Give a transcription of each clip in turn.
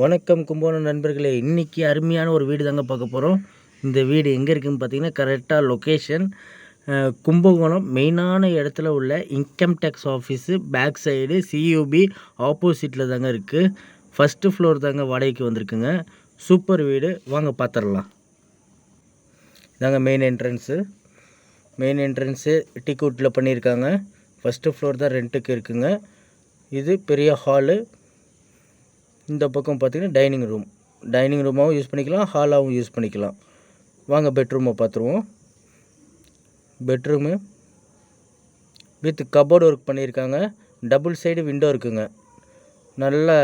வணக்கம் கும்பகோணம் நண்பர்களே. இன்றைக்கி அருமையான ஒரு வீடு தாங்க பார்க்க போகிறோம் இந்த வீடு எங்கே இருக்குதுன்னு பார்த்தீங்கன்னா கரெக்டாக லொக்கேஷன் கும்பகோணம். மெயினான இடத்துல உள்ள income tax office back side CUB ஆப்போசிட்டில் தாங்க இருக்குது ஃபஸ்ட்டு ஃப்ளோர் தாங்க வாடகைக்கு வந்திருக்குங்க. சூப்பர் வீடு. வாங்க பார்த்துடலாம் இதாங்க மெயின் என்ட்ரன்ஸு மெயின் என்ட்ரன்ஸு டிக்கெட்டில் பண்ணியிருக்காங்க. ஃபஸ்ட்டு ஃப்ளோர் தான் ரெண்ட்டுக்கு இருக்குங்க. இது பெரிய ஹாலு இந்த பக்கம் பார்த்தீங்கன்னா டைனிங் ரூம் டைனிங் ரூமாகவும் யூஸ் பண்ணிக்கலாம் ஹாலாகவும் யூஸ் பண்ணிக்கலாம். வாங்க பெட்ரூமை பார்த்துருவோம். பெட்ரூமு வித் கபோர்டு ஒர்க் பண்ணியிருக்காங்க. டபுள் சைடு விண்டோ இருக்குங்க. நல்ல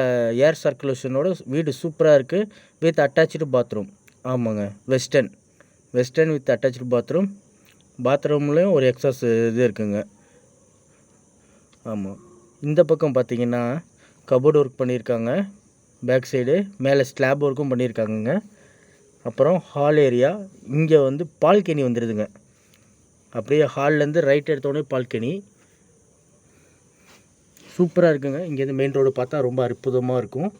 ஏர் சர்க்குலேஷனோட வீடு சூப்பராக இருக்குது வித் அட்டாச்சு பாத்ரூம் ஆமாங்க western western with attach bathroom பாத்ரூம்லேயும் ஒரு எக்ஸாஸ் இது இருக்குங்க. ஆமாம் இந்த பக்கம் பார்த்தீங்கன்னா கபோர்டு ஒர்க் பண்ணியிருக்காங்க. பேக் சைடு மேலே ஸ்லாப் ஒர்க்கும் பண்ணியிருக்காங்கங்க அப்புறம் ஹால் ஏரியா இங்கே வந்து பால்கனி வந்துடுதுங்க அப்படியே ஹால்லேருந்து ரைட் எடுத்தோடனே பால்கனி. சூப்பராக இருக்குங்க. இங்கேருந்து மெயின் ரோடு பார்த்தா ரொம்ப அற்புதமாக இருக்கும்.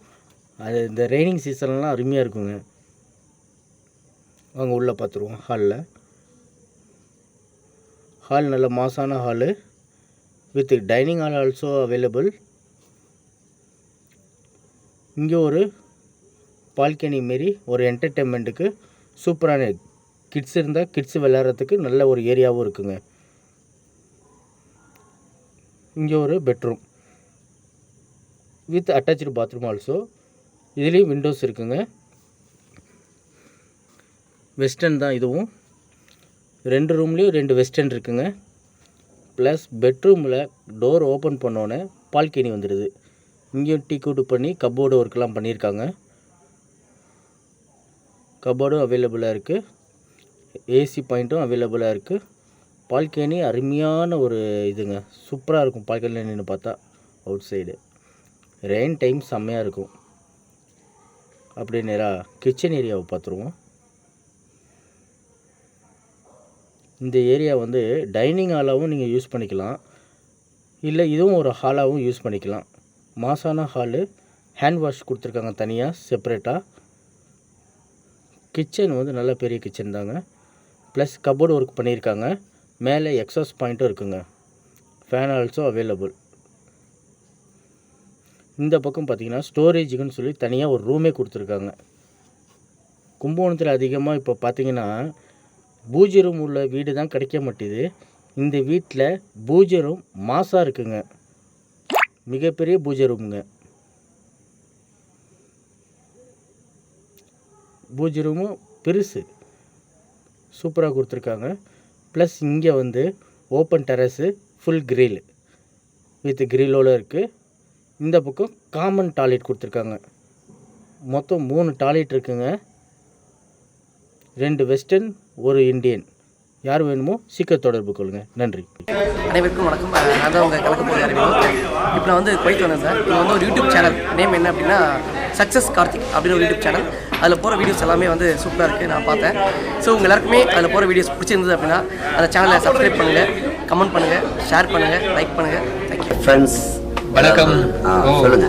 அது இந்த ரெய்னிங் சீசன்லாம் அருமையாக இருக்குங்க. வாங்க உள்ளே பார்த்துருவோம் ஹாலில் ஹால் நல்ல மாசான hall with dining hall also available இங்கே ஒரு பால்கனி மாரி ஒரு என்டர்டெயின்மெண்ட்டுக்கு சூப்பரான கிட்ஸ் இருந்தால் கிட்ஸ் விளையாடுறதுக்கு நல்ல ஒரு ஏரியாவும் இருக்குங்க. இங்கே ஒரு bedroom with attach bathroom also இதுலேயும் விண்டோஸ் இருக்குங்க. வெஸ்டர்ன் தான் இதுவும். ரெண்டு ரூம்லேயும் ரெண்டு வெஸ்டர்ன் இருக்குங்க. ப்ளஸ் பெட்ரூமில் டோர் ஓப்பன் பண்ணோன்னே பால்கனி வந்துடுது இங்கேயும் டீ கூட்டு பண்ணி கப்போர்டு ஒர்க்லாம் பண்ணியிருக்காங்க. கபோர்டும் அவைலபிளாக இருக்குது ஏசி பாயிண்ட்டும் அவைலபிளாக இருக்குது பால்கனி அருமையான ஒரு இதுங்க. சூப்பராக இருக்கும் பால்கனி நின்று பார்த்தா அவுட் சைடு ரெயின் டைம் செம்மையாக இருக்கும். அப்படியே நேராக கிச்சன் ஏரியாவை பார்த்துருவோம். இந்த ஏரியா வந்து டைனிங் ஹாலாகவும் நீங்கள் யூஸ் பண்ணிக்கலாம். இல்லை இதுவும் ஒரு ஹாலாகவும் யூஸ் பண்ணிக்கலாம். மாசான ஹாலு ஹேண்ட் வாஷ் கொடுத்துருக்காங்க தனியாக செப்பரேட்டாக கிச்சன் வந்து நல்ல பெரிய கிச்சன் தாங்க. ப்ளஸ் கபோர்டு ஒர்க் பண்ணியிருக்காங்க. மேலே எக்ஸாஸ் பாயிண்ட்டும் இருக்குங்க. ஃபேன் ஆல்சோ அவைலபிள் இந்த பக்கம் பார்த்திங்கன்னா ஸ்டோரேஜுக்குன்னு சொல்லி தனியாக ஒரு ரூமே கொடுத்துருக்காங்க. கும்பகோணத்தில் அதிகமாக இப்போ பார்த்தீங்கன்னா பூஜை ரூம் உள்ள வீடு தான் கிடைக்க மாட்டேது. இந்த வீட்டில் பூஜை ரூம் மாசாக இருக்குங்க. மிகப்பெரிய பூஜை ரூமுங்க. பூஜை ரூமும் பெருசு. சூப்பராக கொடுத்துருக்காங்க. ப்ளஸ் இங்கே வந்து open terrace full grill with கிரிலோடு இருக்குது இந்த பக்கம் காமன் டாய்லெட் கொடுத்துருக்காங்க. மொத்தம் மூணு டாய்லெட் இருக்குங்க. ரெண்டு வெஸ்டர்ன் ஒரு இண்டியன் யார் வேணுமோ சீக்கிரம் தொடர்பு கொள்ளுங்கள் நன்றி. அனைவருக்கும் வணக்கம். நான் தான் உங்கள் கலக்க அறிவியல் இப்போ நான் வந்து குவைத் வந்திருந்தேன் இது வந்து ஒரு யூடியூப் சேனல் நேம் என்ன அப்படின்னா சக்ஸஸ் கார்த்திக் அப்படின்னு ஒரு யூடியூப் சேனல் அதில் போகிற வீடியோஸ் எல்லாமே வந்து சூப்பராக இருக்குது நான் பார்த்தேன். ஸோ உங்கள் எல்லாருக்குமே அதில் போகிற வீடியோஸ் பிடிச்சிருந்தது அப்படின்னா அந்த சேனலை சப்ஸ்கிரைப் பண்ணுங்கள் கமெண்ட் பண்ணுங்கள் ஷேர் பண்ணுங்கள் லைக் பண்ணுங்கள் தேங்க்யூ ஃப்ரெண்ட்ஸ் வணக்கம். ஆ, ஓ, சொல்லுங்க.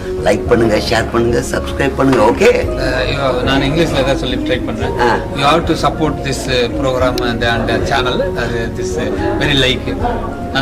லைக் பண்ணுங்க ஷேர் பண்ணுங்க சப்ஸ்கிரைப் பண்ணுங்க ஓகே you- நான் இங்கிலீஷ்ல தான் சொல்லி ட்ரை பண்றேன். ஆ. You have to support this program and and channel this very like ah.